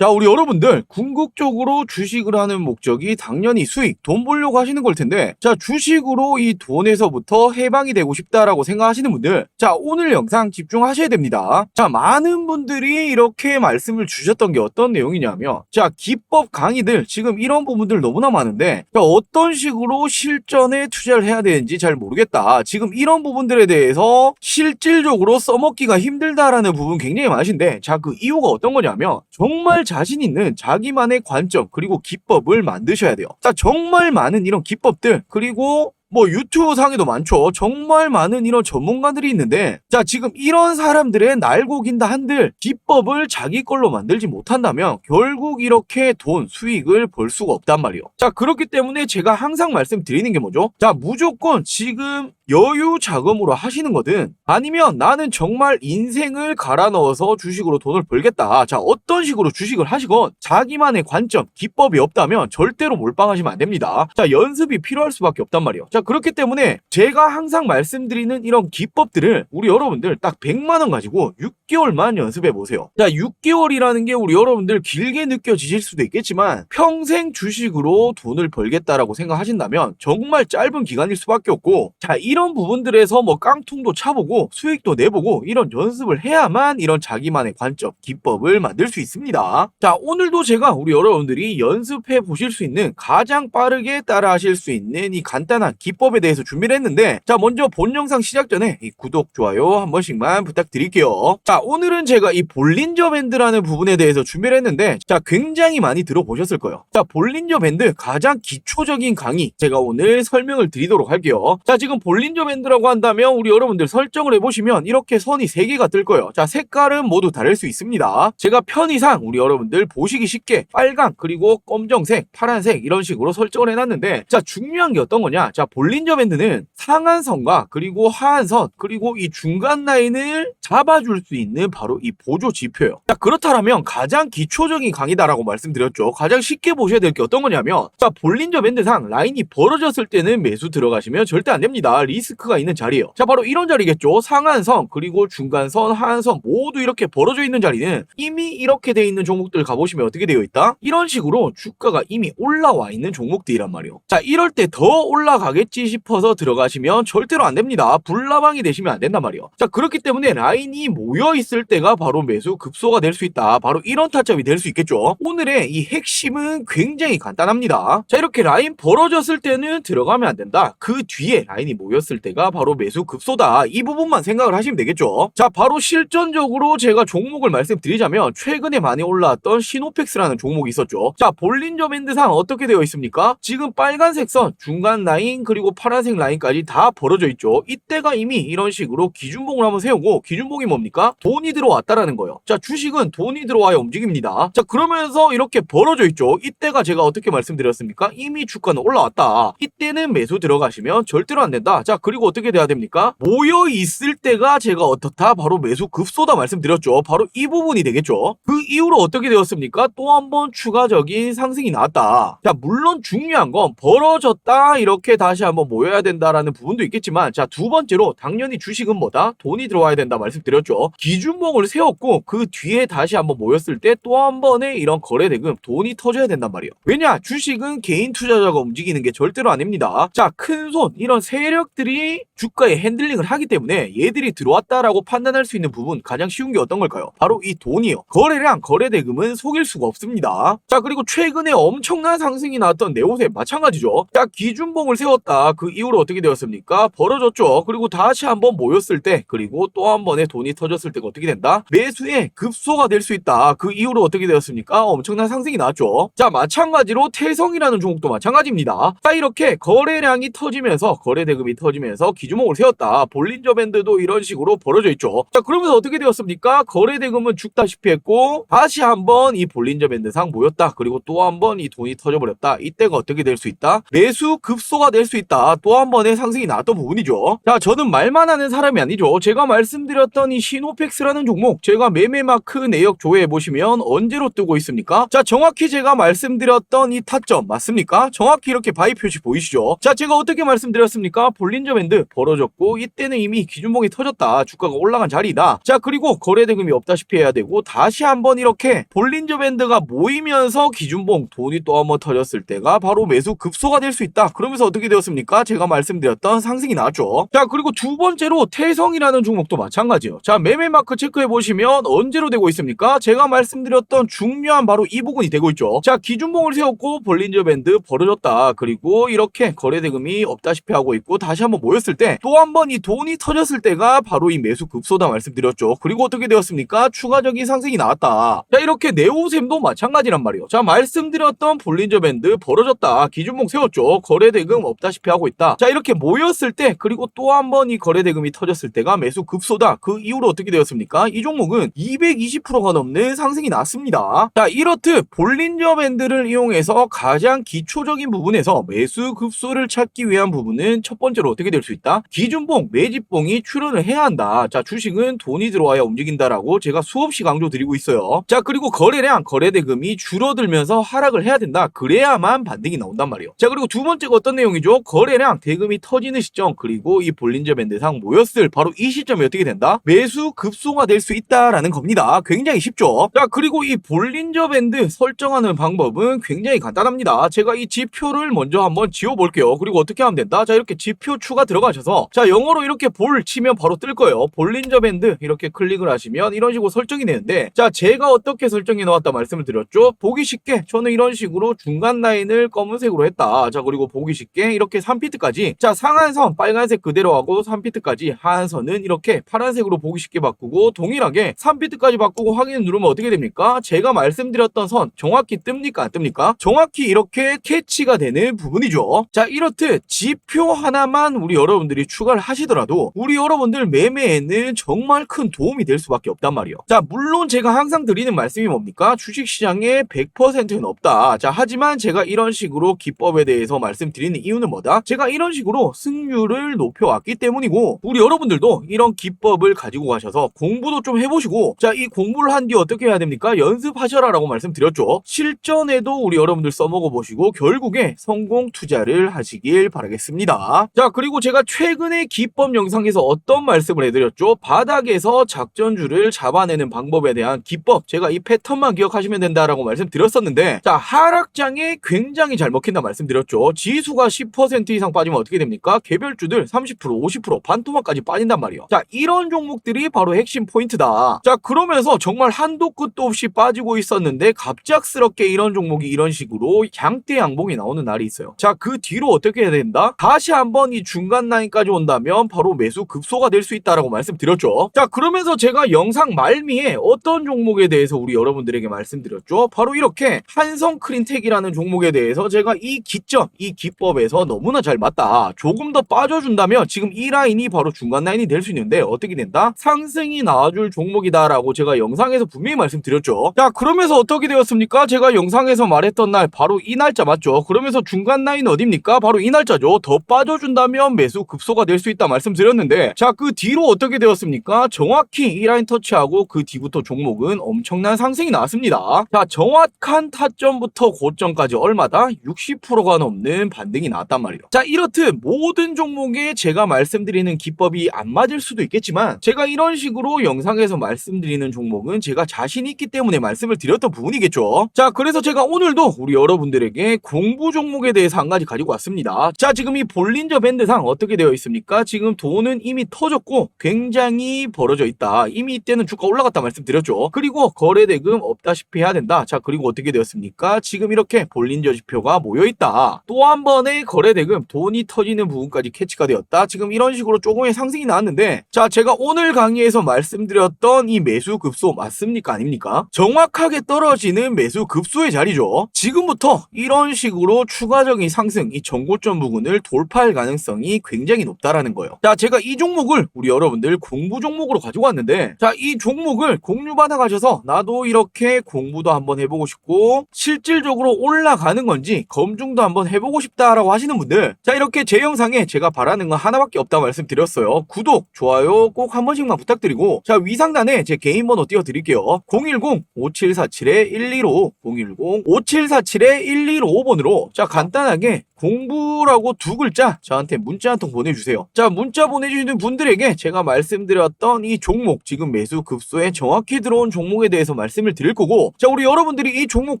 자, 우리 여러분들 궁극적으로 주식을 하는 목적이 당연히 수익, 돈 벌려고 하시는 걸 텐데 자, 주식으로 이 돈에서부터 해방이 되고 싶다라고 생각하시는 분들 자, 오늘 영상 집중하셔야 됩니다. 자, 많은 분들이 이렇게 말씀을 주셨던 게 어떤 내용이냐면 자, 기법 강의들 지금 이런 부분들 너무나 많은데 자, 어떤 식으로 실전에 투자를 해야 되는지 잘 모르겠다. 지금 이런 부분들에 대해서 실질적으로 써먹기가 힘들다라는 부분 굉장히 많으신데 자, 그 이유가 어떤 거냐면 정말 자신 있는 자기만의 관점 그리고 기법을 만드셔야 돼요. 자, 정말 많은 이런 기법들 그리고 뭐 유튜브 상에도 많죠. 정말 많은 이런 전문가들이 있는데 자 지금 이런 사람들의 날고 긴다 한들 기법을 자기 걸로 만들지 못한다면 결국 이렇게 돈 수익을 벌 수가 없단 말이에요. 자 그렇기 때문에 제가 항상 말씀드리는 게 뭐죠? 자 무조건 지금 여유 자금으로 하시는 거든 아니면 나는 정말 인생을 갈아 넣어서 주식으로 돈을 벌겠다. 자 어떤 식으로 주식을 하시건 자기만의 관점, 기법이 없다면 절대로 몰빵하시면 안 됩니다. 자 연습이 필요할 수밖에 없단 말이에요. 자 그렇기 때문에 제가 항상 말씀드리는 이런 기법들을 우리 여러분들 딱 100만 원 가지고 6개월만 연습해 보세요. 자 6개월이라는 게 우리 여러분들 길게 느껴지실 수도 있겠지만 평생 주식으로 돈을 벌겠다라고 생각하신다면 정말 짧은 기간일 수밖에 없고 자 이런 부분들에서 뭐 깡통도 차보고 수익도 내보고 이런 연습을 해야만 이런 자기만의 관점, 기법을 만들 수 있습니다. 자 오늘도 제가 우리 여러분들이 연습해 보실 수 있는 가장 빠르게 따라 하실 수 있는 이 간단한 기법에 대해서 준비를 했는데 자 먼저 본 영상 시작 전에 이 구독, 좋아요 한 번씩만 부탁드릴게요. 자 오늘은 제가 이 볼린저 밴드라는 부분에 대해서 준비를 했는데 자 굉장히 많이 들어보셨을 거예요. 자 볼린저 밴드 가장 기초적인 강의 제가 오늘 설명을 드리도록 할게요. 자 지금 볼린 저 밴드라고 한다면 우리 여러분들 설정을 해보시면 이렇게 선이 3개가 뜰 거예요. 자 색깔은 모두 다를 수 있습니다. 제가 편의상 우리 여러분들 보시기 쉽게 빨강 그리고 검정색, 파란색 이런 식으로 설정을 해놨는데 자 중요한 게 어떤 거냐 자 볼린저 밴드는 상한선과 그리고 하한선 그리고 이 중간 라인을 잡아줄 수 있는 바로 이 보조 지표예요. 자 그렇다면 가장 기초적인 강의다라고 말씀드렸죠. 가장 쉽게 보셔야 될 게 어떤 거냐면 자 볼린저 밴드상 라인이 벌어졌을 때는 매수 들어가시면 절대 안 됩니다. 리 스크가 있는 자리예요. 자 바로 이런 자리겠죠. 상한선 그리고 중간선 하한선 모두 이렇게 벌어져 있는 자리는 이미 이렇게 돼 있는 종목들 가보시면 어떻게 되어 있다? 이런 식으로 주가가 이미 올라와 있는 종목들이란 말이에요. 자 이럴 때 더 올라가겠지 싶어서 들어가시면 절대로 안 됩니다. 불나방이 되시면 안 된단 말이에요. 자 그렇기 때문에 라인이 모여 있을 때가 바로 매수 급소가 될 수 있다. 바로 이런 타점이 될 수 있겠죠. 오늘의 이 핵심은 굉장히 간단합니다. 자 이렇게 라인 벌어졌을 때는 들어가면 안 된다. 그 뒤에 라인이 모였을 때가 바로 매수 급소다. 이 부분만 생각을 하시면 되겠죠. 자 바로 실전적으로 제가 종목을 말씀드리자면 최근에 많이 올라왔던 시노펙스라는 종목이 있었죠. 자 볼린저 밴드상 어떻게 되어 있습니까? 지금 빨간색 선 중간 라인 그리고 파란색 라인까지 다 벌어져 있죠. 이때가 이미 이런 식으로 기준봉을 한번 세우고 기준봉이 뭡니까? 돈이 들어왔다라는 거예요. 자 주식은 돈이 들어와야 움직입니다. 자 그러면서 이렇게 벌어져 있죠. 이때가 제가 어떻게 말씀드렸습니까? 이미 주가는 올라왔다. 이때는 매수 들어가시면 절대로 안 된다. 자 그리고 어떻게 돼야 됩니까? 모여 있을 때가 제가 어떻다? 바로 매수 급소다 말씀드렸죠. 바로 이 부분이 되겠죠. 그 이후로 어떻게 되었습니까? 또 한 번 추가적인 상승이 나왔다. 자 물론 중요한 건 벌어졌다 이렇게 다시 한번 모여야 된다라는 부분도 있겠지만 자 두 번째로 당연히 주식은 뭐다? 돈이 들어와야 된다 말씀드렸죠. 기준봉을 세웠고 그 뒤에 다시 한번 모였을 때 또 한 번의 이런 거래 대금 돈이 터져야 된단 말이에요. 왜냐 주식은 개인 투자자가 움직이는 게 절대로 아닙니다. 자 큰 손 이런 세력 들이 주가에 핸들링을 하기 때문에 얘들이 들어왔다라고 판단할 수 있는 부분 가장 쉬운 게 어떤 걸까요? 바로 이 돈이요. 거래량 거래 대금은 속일 수가 없습니다. 자 그리고 최근에 엄청난 상승이 나왔던 네오세 마찬가지죠. 자 기준봉을 세웠다. 그 이후로 어떻게 되었습니까? 벌어졌죠. 그리고 다시 한번 모였을 때 그리고 또 한 번에 돈이 터졌을 때가 어떻게 된다? 매수의 급소가 될 수 있다. 그 이후로 어떻게 되었습니까? 엄청난 상승이 나왔죠. 자 마찬가지로 태성이라는 종목도 마찬가지입니다. 자 이렇게 거래량이 터지면서 거래 대금이 터지면서 기 준봉을 세웠다. 볼린저 밴드도 이런 식으로 벌어져 있죠. 자 그러면서 어떻게 되었습니까? 거래 대금은 죽다시피 했고 다시 한번 이 볼린저 밴드상 모였다. 그리고 또 한 번 이 돈이 터져버렸다. 이때가 어떻게 될 수 있다? 매수 급소가 될 수 있다. 또 한 번의 상승이 나왔던 부분이죠. 자 저는 말만 하는 사람이 아니죠. 제가 말씀드렸던 이 시노펙스라는 종목 제가 매매마크 내역 조회해 보시면 언제로 뜨고 있습니까? 자 정확히 제가 말씀드렸던 이 타점 맞습니까? 정확히 이렇게 바이 표시 보이시죠? 자 제가 어떻게 말씀드렸습니까? 볼린저 밴드 벌어졌고 이때는 이미 기준봉이 터졌다. 주가가 올라간 자리다. 자 그리고 거래 대금이 없다시피 해야 되고 다시 한번 이렇게 볼린저 밴드가 모이면서 기준봉 돈이 또 한번 터졌을 때가 바로 매수 급소가 될 수 있다. 그러면서 어떻게 되었습니까? 제가 말씀드렸던 상승이 나왔죠. 자 그리고 두 번째로 태성이라는 종목도 마찬가지요. 자 매매 마크 체크해 보시면 언제로 되고 있습니까? 제가 말씀드렸던 중요한 바로 이 부분이 되고 있죠. 자 기준봉을 세웠고 볼린저 밴드 벌어졌다. 그리고 이렇게 거래 대금이 없다시피 하고 있고 다시 한번 모였을 때또 한 번 이 돈이 터졌을 때가 바로 이 매수 급소다 말씀드렸죠. 그리고 어떻게 되었습니까? 추가적인 상승이 나왔다. 자 이렇게 네오셈도 마찬가지란 말이에요. 자 말씀드렸던 볼린저 밴드 벌어졌다. 기준봉 세웠죠. 거래 대금 없다시피 하고 있다. 자 이렇게 모였을 때 그리고 또 한 번 이 거래 대금이 터졌을 때가 매수 급소다. 그 이후로 어떻게 되었습니까? 이 종목은 220%가 넘는 상승이 났습니다. 자 이렇듯 볼린저 밴드를 이용해서 가장 기초적인 부분에서 매수 급소를 찾기 위한 부분은 첫 번째로 어떻게 될 수 있다? 기준봉, 매집봉이 출현을 해야 한다. 자 주식은 돈이 들어와야 움직인다라고 제가 수없이 강조드리고 있어요. 자 그리고 거래량, 거래 대금이 줄어들면서 하락을 해야 된다. 그래야만 반등이 나온단 말이에요. 자 그리고 두 번째가 어떤 내용이죠? 거래량, 대금이 터지는 시점 그리고 이 볼린저 밴드상 모였을 바로 이 시점이 어떻게 된다? 매수 급소가 될수 있다라는 겁니다. 굉장히 쉽죠. 자 그리고 이 볼린저 밴드 설정하는 방법은 굉장히 간단합니다. 제가 이 지표를 먼저 한번 지워볼게요. 그리고 어떻게 하면 된다? 자 이렇게 지표 추가 들어가셔서 자 영어로 이렇게 볼 치면 바로 뜰 거예요. 볼린저 밴드 이렇게 클릭을 하시면 이런 식으로 설정이 되는데 자 제가 어떻게 설정해 놓았다 말씀을 드렸죠. 보기 쉽게 저는 이런 식으로 중간 라인을 검은색으로 했다. 자 그리고 보기 쉽게 이렇게 3피트까지 자 상한선 빨간색 그대로 하고 3피트까지 하한선은 이렇게 파란색으로 보기 쉽게 바꾸고 동일하게 3피트까지 바꾸고 확인 누르면 어떻게 됩니까? 제가 말씀드렸던 선 정확히 뜹니까 안 뜹니까? 정확히 이렇게 캐치가 되는 부분이죠. 자 이렇듯 지표 하나만 우리 여러분 들이 추가를 하시더라도 우리 여러분들 매매에는 정말 큰 도움이 될 수밖에 없단 말이에요. 자 물론 제가 항상 드리는 말씀이 뭡니까? 주식시장에 100%는 없다. 자 하지만 제가 이런 식으로 기법에 대해서 말씀드리는 이유는 뭐다? 제가 이런 식으로 승률을 높여왔기 때문이고 우리 여러분들도 이런 기법을 가지고 가셔서 공부도 좀 해보시고 자 이 공부를 한 뒤 어떻게 해야 됩니까? 연습하셔라 라고 말씀드렸죠. 실전에도 우리 여러분들 써먹어 보시고 결국에 성공 투자를 하시길 바라겠습니다. 자 그리고 제가 최 근에 기법 영상에서 어떤 말씀을 해드렸죠? 바닥에서 작전주를 잡아내는 방법에 대한 기법 제가 이 패턴만 기억하시면 된다라고 말씀드렸었는데 자 하락장에 굉장히 잘 먹힌다 말씀드렸죠. 지수가 10% 이상 빠지면 어떻게 됩니까? 개별주들 30% 50% 반토막까지 빠진단 말이에요. 자 이런 종목들이 바로 핵심 포인트다. 자 그러면서 정말 한도 끝도 없이 빠지고 있었는데 갑작스럽게 이런 종목이 이런 식으로 양대 양봉이 나오는 날이 있어요. 자 그 뒤로 어떻게 해야 된다? 다시 한번 이 중간 라인 까지 온다면 바로 매수 급소가 될 수 있다라고 말씀드렸죠. 자 그러면서 제가 영상 말미에 어떤 종목에 대해서 우리 여러분들에게 말씀드렸죠. 바로 이렇게 한성 크린텍이라는 종목에 대해서 제가 이 기점, 이 기법에서 너무나 잘 맞다. 조금 더 빠져준다면 지금 이 라인이 바로 중간 라인이 될 수 있는데 어떻게 된다? 상승이 나와줄 종목이다라고 제가 영상에서 분명히 말씀드렸죠. 자 그러면서 어떻게 되었습니까? 제가 영상에서 말했던 날 바로 이 날짜 맞죠? 그러면서 중간 라인 어딥니까? 바로 이 날짜죠. 더 빠져준다면 매수 급 소가 될 수 있다 말씀드렸는데 자 그 뒤로 어떻게 되었습니까? 정확히 이 라인 터치하고 그 뒤부터 종목은 엄청난 상승이 나왔습니다. 자 정확한 타점부터 고점까지 얼마다 60%가 넘는 반등이 나왔단 말이에요. 자 이렇듯 모든 종목에 제가 말씀드리는 기법이 안 맞을 수도 있겠지만 제가 이런 식으로 영상에서 말씀드리는 종목은 제가 자신 있기 때문에 말씀을 드렸던 부분이겠죠. 자 그래서 제가 오늘도 우리 여러분들에게 공부 종목에 대해서 한 가지 가지고 왔습니다. 자 지금 이 볼린저 밴드상 어떻게 되어 있습니까? 지금 돈은 이미 터졌고 굉장히 벌어져 있다. 이미 이때는 주가 올라갔다 말씀드렸죠. 그리고 거래대금 없다시피 해야 된다. 자 그리고 어떻게 되었습니까? 지금 이렇게 볼린저 지표가 모여 있다. 또 한 번의 거래대금 돈이 터지는 부분까지 캐치가 되었다. 지금 이런 식으로 조금의 상승이 나왔는데 자 제가 오늘 강의에서 말씀드렸던 이 매수 급소 맞습니까 아닙니까? 정확하게 떨어지는 매수 급소의 자리죠. 지금부터 이런 식으로 추가적인 상승 이 정고점 부분을 돌파할 가능성이 굉장히 높다라는 거예요. 자 제가 이 종목을 우리 여러분들 공부 종목으로 가지고 왔는데 자 이 종목을 공유 받아 가셔서 나도 이렇게 공부도 한번 해보고 싶고 실질적으로 올라가는 건지 검증도 한번 해보고 싶다라고 하시는 분들 자 이렇게 제 영상에 제가 바라는 건 하나밖에 없다 말씀드렸어요. 구독, 좋아요 꼭 한 번씩만 부탁드리고 자 위상단에 제 개인 번호 띄워드릴게요. 010-5747-115 010-5747-115번으로 자 간단하게 공부라고 두 글자 저한테 문자 한통 보내 보내주세요. 자, 문자 보내주시는 분들에게 제가 말씀드렸던 이 종목, 지금 매수 급소에 정확히 들어온 종목에 대해서 말씀을 드릴 거고, 자, 우리 여러분들이 이 종목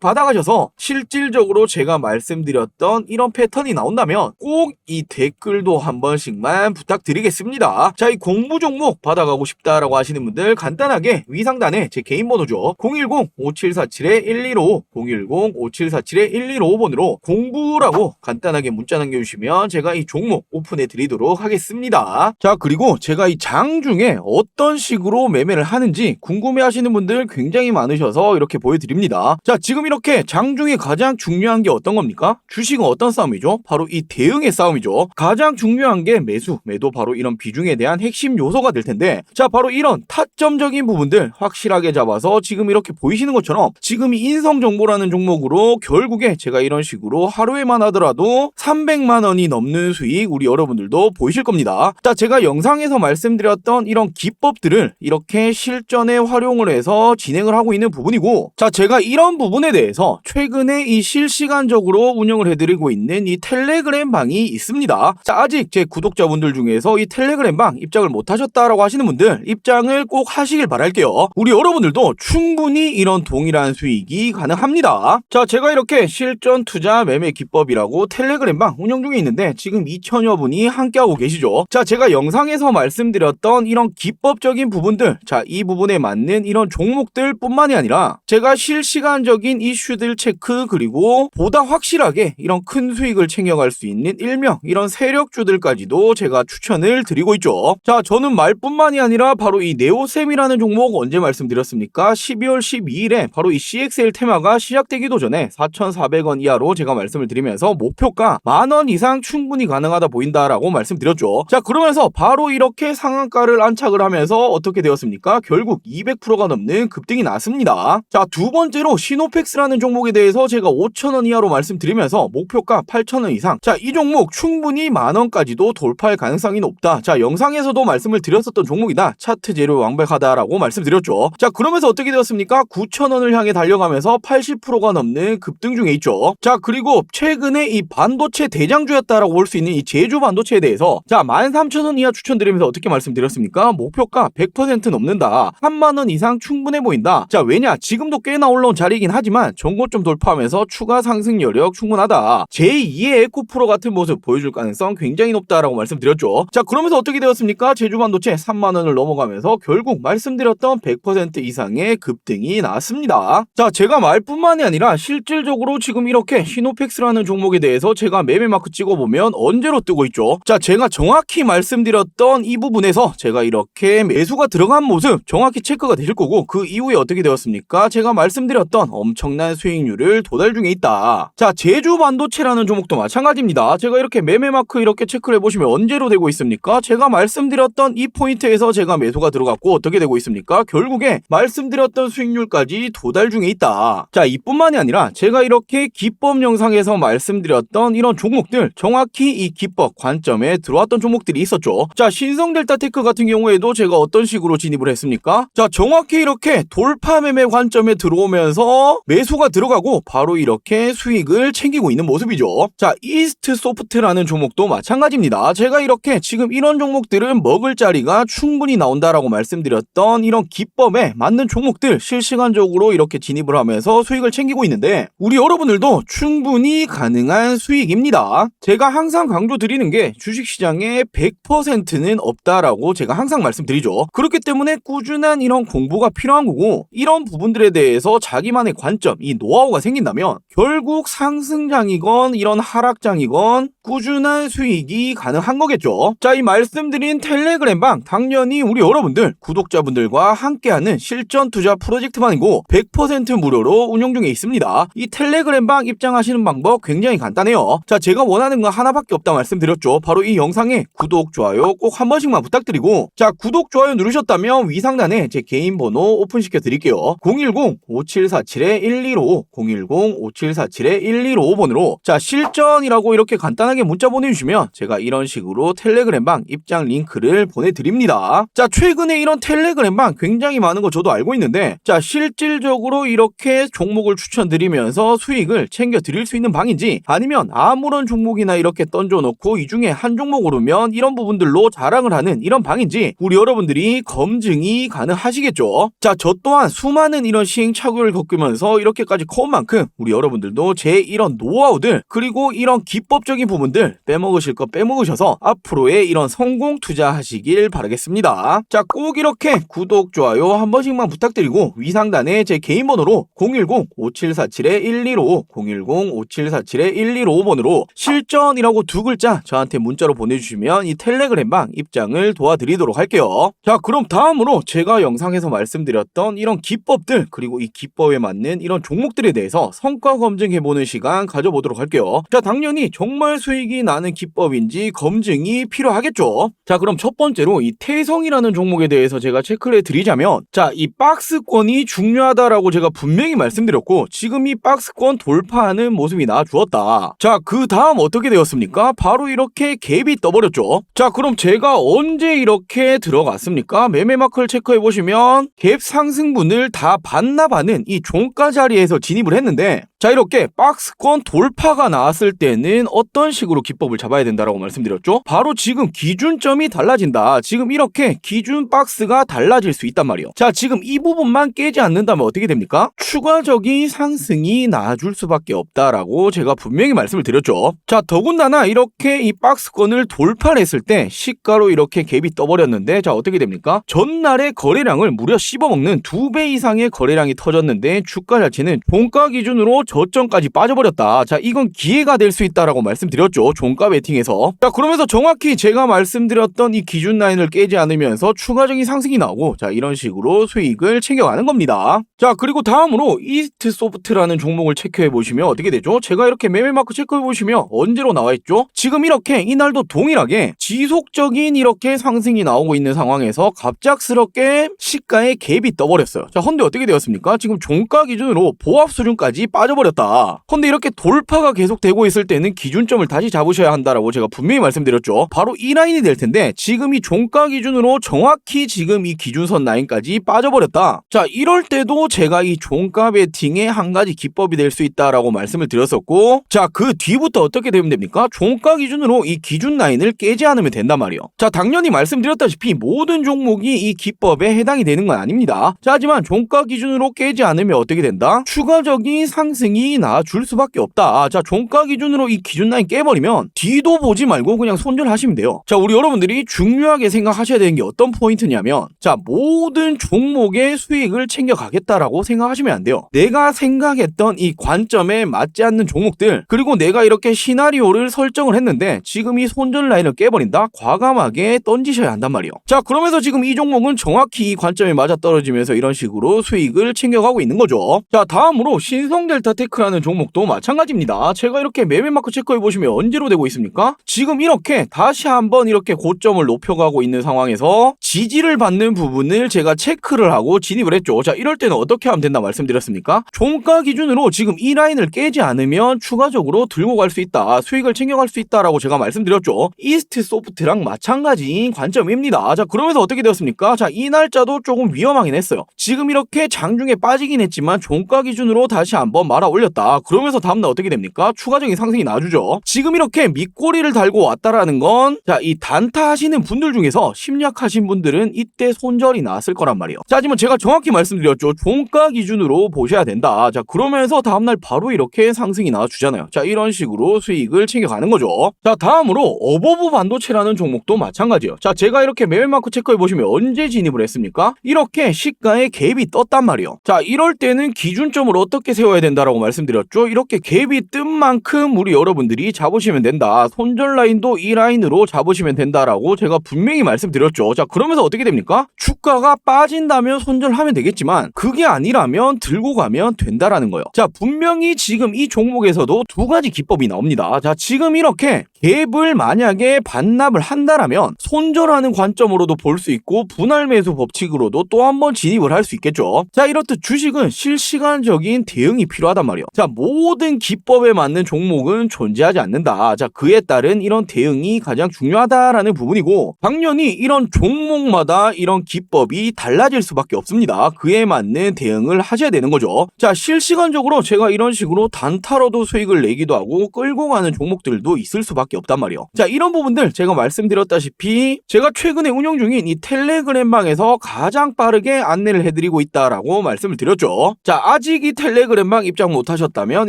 받아가셔서 실질적으로 제가 말씀드렸던 이런 패턴이 나온다면 꼭 이 댓글도 한 번씩만 부탁드리겠습니다. 자, 이 공부 종목 받아가고 싶다라고 하시는 분들 간단하게 위상단에 제 개인 번호죠. 010-5747-115, 010-5747-115번으로 공부라고 간단 하게 문자 남겨주시면 제가 이 종목 오픈해 드리도록 하겠습니다. 자, 그리고 제가 이 장 중에 어떤 식으로 매매를 하는지 궁금해 하시는 분들 굉장히 많으셔서 이렇게 보여드립니다. 자, 지금 이렇게 장 중에 가장 중요한 게 어떤 겁니까? 주식은 어떤 싸움이죠? 바로 이 대응의 싸움이죠. 가장 중요한 게 매수, 매도 바로 이런 비중에 대한 핵심 요소가 될 텐데, 자, 바로 이런 타점적인 부분들 확실하게 잡아서 지금 이렇게 보이시는 것처럼 지금 이 인성정보라는 종목으로 결국에 제가 이런 식으로 하루에만 하더라도 300만 원이 넘는 수익 우리 여러분들도 보이실 겁니다. 자, 제가 영상에서 말씀드렸던 이런 기법들을 이렇게 실전에 활용을 해서 진행을 하고 있는 부분이고, 자, 제가 이런 부분에 대해서 최근에 이 실시간적으로 운영을 해드리고 있는 이 텔레그램 방이 있습니다. 자, 아직 제 구독자분들 중에서 이 텔레그램 방 입장을 못 하셨다라고 하시는 분들 입장을 꼭 하시길 바랄게요. 우리 여러분들도 충분히 이런 동일한 수익이 가능합니다. 자, 제가 이렇게 실전 투자 매매 기법이라고 텔레 그램 방 운영 중에 있는데 지금 2천여 분이 함께하고 계시죠. 자, 제가 영상에서 말씀드렸던 이런 기법적인 부분들, 자, 이 부분에 맞는 이런 종목들 뿐만이 아니라 제가 실시간적인 이슈들 체크 그리고 보다 확실하게 이런 큰 수익을 챙겨갈 수 있는 일명 이런 세력주들까지도 제가 추천을 드리고 있죠. 자, 저는 말뿐만이 아니라 바로 이 네오셈이라는 종목 언제 말씀드렸습니까? 12월 12일에 바로 이 CXL 테마가 시작되기도 전에 4,400원 이하로 제가 말씀을 드리면서 목표 가 만 원 이상 충분히 가능하다 보인다라고 말씀드렸죠. 자, 그러면서 바로 이렇게 상한가를 안착을 하면서 어떻게 되었습니까? 결국 200%가 넘는 급등이 났습니다. 자, 두 번째로 시노펙스라는 종목에 대해서 제가 5,000원 이하로 말씀드리면서 목표가 8,000원 이상. 자, 이 종목 충분히 만 원까지도 돌파할 가능성이 높다. 자, 영상에서도 말씀을 드렸었던 종목이다. 차트 재료 완벽하다라고 말씀드렸죠. 자, 그러면서 어떻게 되었습니까? 9,000원을 향해 달려가면서 80%가 넘는 급등 중에 있죠. 자, 그리고 최근에 이반 도체 대장주였다라고 볼 수 있는 이 제주 반도체에 대해서 자, 13,000원 이하 추천드리면서 어떻게 말씀드렸습니까? 목표가 100% 넘는다. 3만 원 이상 충분해 보인다. 자, 왜냐? 지금도 꽤나 올라온 자리이긴 하지만 전고점 돌파하면서 추가 상승 여력 충분하다. 제2의 에코프로 같은 모습 보여줄 가능성 굉장히 높다라고 말씀드렸죠. 자, 그러면서 어떻게 되었습니까? 제주 반도체 3만 원을 넘어가면서 결국 말씀드렸던 100% 이상의 급등이 나왔습니다. 자, 제가 말뿐만이 아니라 실질적으로 지금 이렇게 시노펙스라는 종목에 대해서 제가 매매 마크 찍어보면 언제로 뜨고 있죠. 자, 제가 정확히 말씀드렸던 이 부분에서 제가 이렇게 매수가 들어간 모습 정확히 체크가 되실 거고 그 이후에 어떻게 되었습니까? 제가 말씀드렸던 엄청난 수익률을 도달 중에 있다. 자, 제주 반도체라는 종목도 마찬가지입니다. 제가 이렇게 매매 마크 이렇게 체크를 해보시면 언제로 되고 있습니까? 제가 말씀드렸던 이 포인트에서 제가 매수가 들어갔고 어떻게 되고 있습니까? 결국에 말씀드렸던 수익률까지 도달 중에 있다. 자, 이뿐만이 아니라 제가 이렇게 기법 영상에서 말씀드렸던 이런 종목들 정확히 이 기법 관점에 들어왔던 종목들이 있었죠. 자, 신성 델타테크 같은 경우에도 제가 어떤 식으로 진입을 했습니까? 자, 정확히 이렇게 돌파 매매 관점에 들어오면서 매수가 들어가고 바로 이렇게 수익을 챙기고 있는 모습이죠. 자, 이스트 소프트라는 종목도 마찬가지입니다. 제가 이렇게 지금 이런 종목들은 먹을 자리가 충분히 나온다라고 말씀드렸던 이런 기법에 맞는 종목들 실시간적으로 이렇게 진입을 하면서 수익을 챙기고 있는데 우리 여러분들도 충분히 가능한 수익입니다. 제가 항상 강조드리는 게 주식시장에 100%는 없다라고 제가 항상 말씀드리죠. 그렇기 때문에 꾸준한 이런 공부가 필요한 거고 이런 부분들에 대해서 자기만의 관점, 이 노하우가 생긴다면 결국 상승장이건 이런 하락장이건 꾸준한 수익이 가능한 거겠죠. 자, 이 말씀드린 텔레그램 방 당연히 우리 여러분들 구독자분들과 함께하는 실전 투자 프로젝트만이고 100% 무료로 운영 중에 있습니다. 이 텔레그램 방 입장하시는 방법 굉장히 간단해요. 자, 제가 원하는 거 하나밖에 없다 말씀드렸죠. 바로 이 영상에 구독, 좋아요 꼭 한 번씩만 부탁드리고 자, 구독, 좋아요 누르셨다면 위 상단에 제 개인 번호 오픈시켜 드릴게요. 010-5747-115 010-5747-115번으로 자, 실전이라고 이렇게 간단하게 간단하게 문자 보내주시면 제가 이런 식으로 텔레그램방 입장 링크를 보내드립니다. 자, 최근에 이런 텔레그램방 굉장히 많은 거 저도 알고 있는데, 자, 실질적으로 이렇게 종목을 추천드리면서 수익을 챙겨드릴 수 있는 방인지, 아니면 아무런 종목이나 이렇게 던져놓고 이 중에 한 종목 오르면 이런 부분들로 자랑을 하는 이런 방인지, 우리 여러분들이 검증이 가능하시겠죠. 자, 저 또한 수많은 이런 시행착오를 겪으면서 이렇게까지 커온 만큼 우리 여러분들도 제 이런 노하우들 그리고 이런 기법적인 부분 들 빼먹으실 거 빼먹으셔서 앞으로의 이런 성공 투자하시길 바라겠습니다. 자, 꼭 이렇게 구독, 좋아요 한 번씩만 부탁드리고 위상단에 제 개인 번호로 010-5747-115 010-5747-115번으로 실전이라고 두 글자 저한테 문자로 보내주시면 이 텔레그램방 입장을 도와드리도록 할게요. 자, 그럼 다음으로 제가 영상에서 말씀드렸던 이런 기법들 그리고 이 기법에 맞는 이런 종목들에 대해서 성과 검증해보는 시간 가져보도록 할게요. 자, 당연히 정말 수익이 나는 기법인지 검증이 필요하겠죠. 자, 그럼 첫 번째로 이 태성이라는 종목에 대해서 제가 체크를 해드리자면 자, 이 박스권이 중요하다라고 제가 분명히 말씀드렸고 지금 이 박스권 돌파하는 모습이 나와주었다. 자, 그 다음 어떻게 되었습니까? 바로 이렇게 갭이 떠버렸죠. 자, 그럼 제가 언제 이렇게 들어갔습니까? 매매 마크를 체크해 보시면 갭 상승분을 다 반납하는 이 종가 자리에서 진입을 했는데 자 이렇게 박스권 돌파가 나왔을 때는 어떤 식으로 기법을 잡아야 된다라고 말씀드렸죠? 바로 지금 기준점이 달라진다. 지금 이렇게 기준 박스가 달라질 수 있단 말이에요. 자 지금 이 부분만 깨지 않는다면 어떻게 됩니까? 추가적인 상승이 나아줄 수밖에 없다라고 제가 분명히 말씀을 드렸죠. 자 더군다나 이렇게 이 박스권을 돌파를 했을 때 시가로 이렇게 갭이 떠버렸는데 자 어떻게 됩니까? 전날의 거래량을 무려 씹어먹는 두 배 이상의 거래량이 터졌는데 주가 자체는 종가 기준으로 저점까지 빠져버렸다. 자, 이건 기회가 될 수 있다라고 말씀드렸죠. 종가 베팅에서. 자, 그러면서 정확히 제가 말씀드렸던 이 기준 라인을 깨지 않으면서 추가적인 상승이 나오고 자, 이런 식으로 수익을 챙겨가는 겁니다. 자, 그리고 다음으로 이스트 소프트라는 종목을 체크해 보시면 어떻게 되죠? 제가 이렇게 매매 마크 체크해 보시면 언제로 나와 있죠? 지금 이렇게 이날도 동일하게 지속적인 이렇게 상승이 나오고 있는 상황에서 갑작스럽게 시가에 갭이 떠버렸어요. 자, 헌데 어떻게 되었습니까? 지금 종가 기준으로 보합 수준까지 빠져버렸다. 헌데 이렇게 돌파가 계속되고 있을 때는 기준점을 다시 잡으셔야 한다라고 제가 분명히 말씀드렸죠. 바로 이 라인이 될 텐데 지금 이 종가 기준으로 정확히 지금 이 기준선 라인까지 빠져버렸다. 자, 이럴 때도 제가 이 종가 베팅의 한 가지 기법이 될 수 있다라고 말씀을 드렸었고 자, 그 뒤부터 어떻게 되면 됩니까? 종가 기준으로 이 기준 라인을 깨지 않으면 된단 말이에요. 자, 당연히 말씀드렸다시피 모든 종목이 이 기법에 해당이 되는 건 아닙니다. 자, 하지만 종가 기준으로 깨지 않으면 어떻게 된다? 추가적인 상승이 나줄 수밖에 없다. 아, 자, 종가 기준으로 이 기준 라인 깨버 리면 뒤도 보지 말고 그냥 손절하시면 돼요. 자, 우리 여러분들이 중요하게 생각하셔야 되는 게 어떤 포인트냐면 자, 모든 종목의 수익을 챙겨가겠다라고 생각하시면 안 돼요. 내가 생각했던 이 관점에 맞지 않는 종목들 그리고 내가 이렇게 시나리오를 설정을 했는데 지금 이 손절 라인을 깨버린다? 과감하게 던지셔야 한단 말이에요. 자, 그러면서 지금 이 종목은 정확히 이 관점에 맞아 떨어지면서 이런 식으로 수익을 챙겨가고 있는 거죠. 자, 다음으로 신성델타테크라는 종목도 마찬가지입니다. 제가 이렇게 매매 마크 체크해 보시면 언제로 되고 있습니까? 지금 이렇게 다시 한번 이렇게 고점을 높여가고 있는 상황에서 지지를 받는 부분을 제가 체크를 하고 진입을 했죠. 자, 이럴 때는 어떻게 하면 된다 말씀드렸습니까? 종가 기준으로 지금 이 라인을 깨지 않으면 추가적으로 들고 갈 수 있다. 수익을 챙겨갈 수 있다라고 제가 말씀드렸죠. 이스트 소프트랑 마찬가지인 관점입니다. 자, 그러면서 어떻게 되었습니까? 자, 이 날짜도 조금 위험하긴 했어요. 지금 이렇게 장중에 빠지긴 했지만 종가 기준으로 다시 한번 말아 올렸다. 그러면서 다음날 어떻게 됩니까? 추가적인 상승이 나주죠. 지금 이렇게 밑꼬리를 달고 왔다라는 건, 자, 이 단타 하시는 분들 중에서 심리학하신 분들은 이때 손절이 나왔을 거란 말이에요. 자, 하지만 제가 정확히 말씀드렸죠. 종가 기준으로 보셔야 된다. 자, 그러면서 다음날 바로 이렇게 상승이 나와주잖아요. 자, 이런 식으로 수익을 챙겨가는 거죠. 자, 다음으로 어버브 반도체라는 종목도 마찬가지예요. 자, 제가 이렇게 매매마크 체크해 보시면 언제 진입을 했습니까? 이렇게 시가에 갭이 떴단 말이에요. 자, 이럴 때는 기준점을 어떻게 세워야 된다라고 말씀드렸죠. 이렇게 갭이 뜬 만큼 우리 여러분들이 잡으 시면 된다. 손절 라인도 이 라인으로 잡으시면 된다라고 제가 분명히 말씀드렸죠. 자, 그러면서 어떻게 됩니까? 주가가 빠진다면 손절하면 되겠지만 그게 아니라면 들고 가면 된다라는 거예요. 자, 분명히 지금 이 종목에서도 두 가지 기법이 나옵니다. 자, 지금 이렇게 갭을 만약에 반납을 한다라면 손절하는 관점으로도 볼 수 있고 분할 매수 법칙으로도 또 한 번 진입을 할 수 있겠죠. 자, 이렇듯 주식은 실시간적인 대응이 필요하단 말이에요. 자, 모든 기법에 맞는 종목은 존재하지 않는다. 자, 그에 따른 이런 대응이 가장 중요하다라는 부분이고 당연히 이런 종목마다 이런 기법이 달라질 수밖에 없습니다. 그에 맞는 대응을 하셔야 되는 거죠. 자, 실시간적으로 제가 이런 식으로 단타로도 수익을 내기도 하고 끌고 가는 종목들도 있을 수밖에 없단 말이에요. 자, 이런 부분들 제가 말씀드렸다시피 제가 최근에 운영 중인 이 텔레그램 방에서 가장 빠르게 안내를 해드리고 있다라고 말씀을 드렸죠. 자, 아직 이 텔레그램 방 입장 못 하셨다면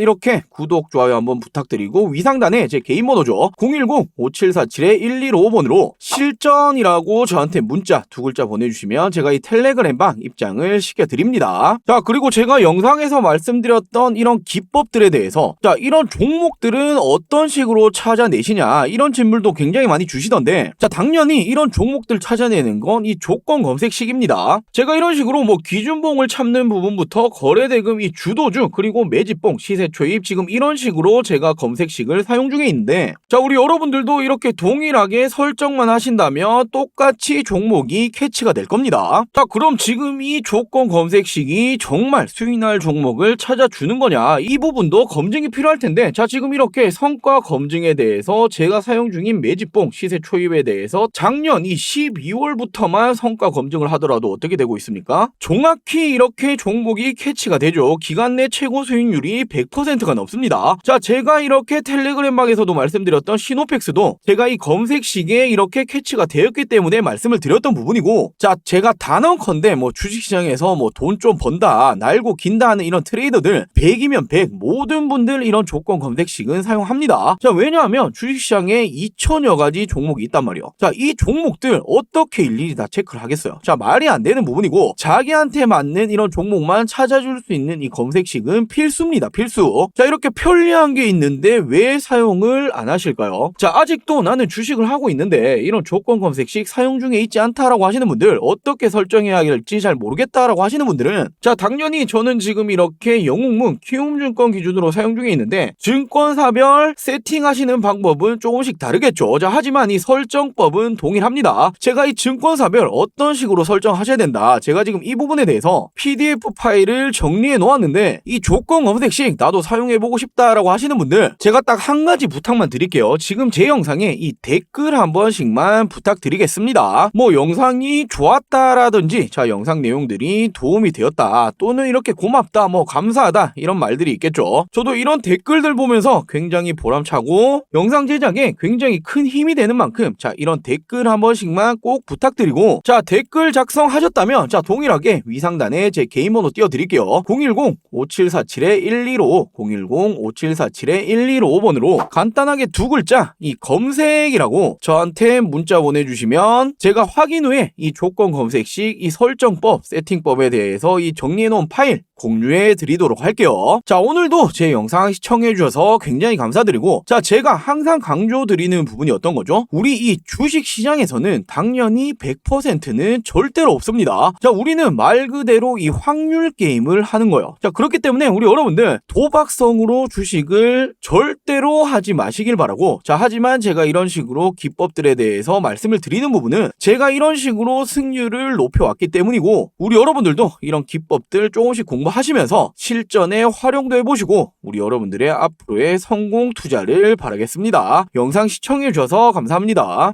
이렇게 구독, 좋아요 한번 부탁드리고 위상단에 제 개인 번호죠. 010-5747-1155번으로 실전이라고 저한테 문자 두 글자 보내주시면 제가 이 텔레그램 방 입장을 시켜드립니다. 자, 그리고 제가 영상에서 말씀드렸던 이런 기법들에 대해서 자, 이런 종목들은 어떤 식으로 찾아내시 냐? 이런 질문도 굉장히 많이 주시던데. 자, 당연히 이런 종목들 찾아내는 건 이 조건 검색식입니다. 제가 이런 식으로 뭐 기준봉을 찾는 부분부터 거래대금 이 주도주 그리고 매집봉 시세 초입 지금 이런 식으로 제가 검색식을 사용 중에 있는데. 자, 우리 여러분들도 이렇게 동일하게 설정만 하신다면 똑같이 종목이 캐치가 될 겁니다. 자, 그럼 지금 이 조건 검색식이 정말 수익날 종목을 찾아주는 거냐? 이 부분도 검증이 필요할 텐데. 자, 지금 이렇게 성과 검증에 대해서 제가 사용 중인 매집봉 시세 초입에 대해서 작년 이 12월부터만 성과 검증을 하더라도 어떻게 되고 있습니까? 정확히 이렇게 종목이 캐치가 되죠. 기간 내 최고 수익률이 100%가 넘습니다. 자, 제가 이렇게 텔레그램방에서도 말씀드렸던 시노펙스도 제가 이 검색식에 이렇게 캐치가 되었기 때문에 말씀을 드렸던 부분이고 자, 제가 단언컨대 뭐 주식시장에서 뭐 돈 좀 번다, 날고 긴다 하는 이런 트레이더들 100이면 100 모든 분들 이런 조건 검색식은 사용합니다. 자, 왜냐하면 주식 시장에 2천여 가지 종목이 있단 말이에요. 자, 이 종목들 어떻게 일일이 다 체크를 하겠어요? 자, 말이 안 되는 부분이고 자기한테 맞는 이런 종목만 찾아줄 수 있는 이 검색식은 필수입니다. 필수. 자, 이렇게 편리한 게 있는데 왜 사용을 안 하실까요? 자, 아직도 나는 주식을 하고 있는데 이런 조건 검색식 사용 중에 있지 않다라고 하시는 분들 어떻게 설정해야 할지 잘 모르겠다라고 하시는 분들은 자, 당연히 저는 지금 이렇게 영웅문 키움증권 기준으로 사용 중에 있는데 증권사별 세팅하시는 방법 은 조금씩 다르겠죠. 자, 하지만 이 설정법은 동일합니다. 제가 이 증권사별 어떤 식으로 설정하셔야 된다. 제가 지금 이 부분에 대해서 PDF 파일을 정리해 놓았는데 이 조건 검색식 나도 사용해 보고 싶다라고 하시는 분들 제가 딱 한 가지 부탁만 드릴게요. 지금 제 영상에 이 댓글 한 번씩만 부탁드리겠습니다. 뭐 영상이 좋았다라든지 자 영상 내용들이 도움이 되었다 또는 이렇게 고맙다 뭐 감사하다 이런 말들이 있겠죠. 저도 이런 댓글들 보면서 굉장히 보람차고 영상 제작에 굉장히 큰 힘이 되는 만큼 자 이런 댓글 한 번씩만 꼭 부탁드리고 자 댓글 작성하셨다면 자 동일하게 위상단에 제 개인 번호 띄워드릴게요. 010-5747-115 010-5747-115번으로 간단하게 두 글자 이 검색이라고 저한테 문자 보내주시면 제가 확인 후에 이 조건 검색식 이 설정법 세팅법에 대해서 이 정리해놓은 파일 공유해 드리도록 할게요. 자, 오늘도 제 영상 시청해 주셔서 굉장히 감사드리고, 자, 제가 항상 강조 드리는 부분이 어떤 거죠? 우리 이 주식 시장에서는 당연히 100%는 절대로 없습니다. 자, 우리는 말 그대로 이 확률 게임을 하는 거예요. 자, 그렇기 때문에 우리 여러분들 도박성으로 주식을 절대로 하지 마시길 바라고, 자, 하지만 제가 이런 식으로 기법들에 대해서 말씀을 드리는 부분은 제가 이런 식으로 승률을 높여왔기 때문이고, 우리 여러분들도 이런 기법들 조금씩 공부 하시면서 실전에 활용도 해보시고 우리 여러분들의 앞으로의 성공 투자를 바라겠 영상 시청해주셔서 감사합니다.